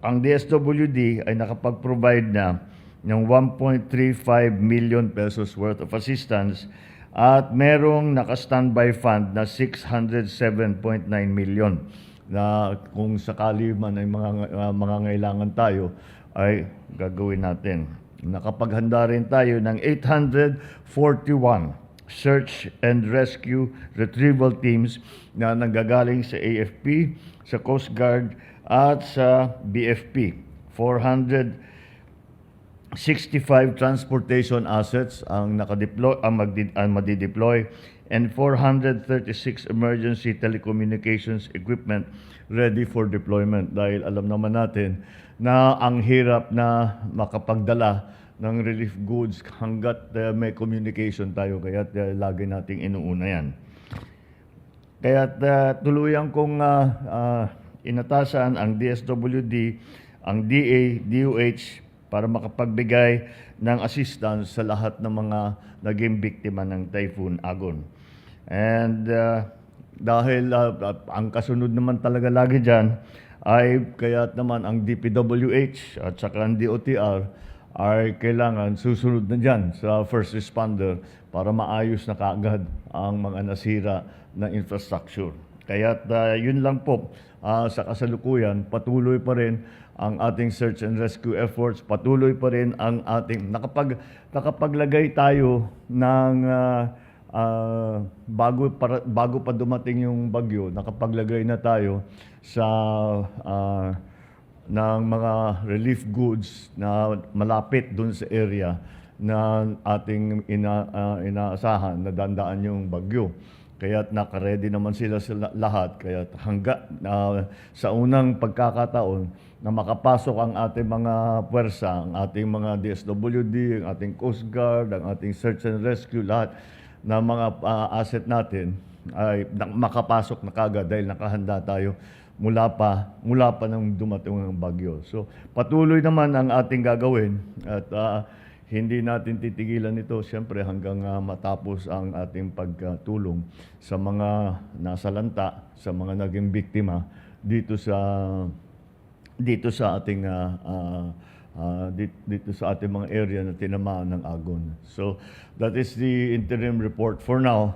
ang DSWD ay nakapag-provide na ng 1.35 million pesos worth of assistance at merong naka-standby fund na 607.9 million na kung sakali man ay mga uh, mga ngailangan tayo ay gagawin natin. Nakapaghanda rin tayo ng 841 search and rescue retrieval teams na nanggagaling sa AFP, sa Coast Guard at sa BFP. 400 65 transportation assets ang nakadeploy ang, magdi, ang madideploy and 436 emergency telecommunications equipment ready for deployment dahil alam naman natin na ang hirap na makapagdala ng relief goods hanggat uh, may communication tayo kaya uh, lagi nating inuuna yan. Kaya uh, tuluyan kong uh, uh, inatasan ang DSWD, ang DA, DOH para makapagbigay ng assistance sa lahat ng mga naging biktima ng Typhoon Agon. And uh, dahil uh, ang kasunod naman talaga lagi dyan ay kaya naman ang DPWH at saka ang DOTR ay kailangan susunod na dyan sa first responder para maayos na kaagad ang mga nasira na infrastructure. Kaya uh, yun lang po uh, sa kasalukuyan, patuloy pa rin ang ating search and rescue efforts, patuloy pa rin ang ating nakapag nakapaglagay tayo ng uh, uh, bago para, bago pa dumating yung bagyo, nakapaglagay na tayo sa uh, ng mga relief goods na malapit dun sa area na ating ina, uh, inaasahan na dandaan yung bagyo. Kaya nakaredy naman sila sa lahat. Kaya hangga uh, sa unang pagkakataon na makapasok ang ating mga puwersa, ang ating mga DSWD, ang ating Coast Guard, ang ating Search and Rescue, lahat na mga uh, asset natin ay makapasok na kagad dahil nakahanda tayo mula pa mula pa nang dumating ang bagyo. So patuloy naman ang ating gagawin at uh, hindi natin titigilan ito siyempre hanggang uh, matapos ang ating pagtulong sa mga nasalanta, sa mga naging biktima dito sa dito sa ating uh, uh, dito sa ating mga area na tinamaan ng agon. So that is the interim report for now.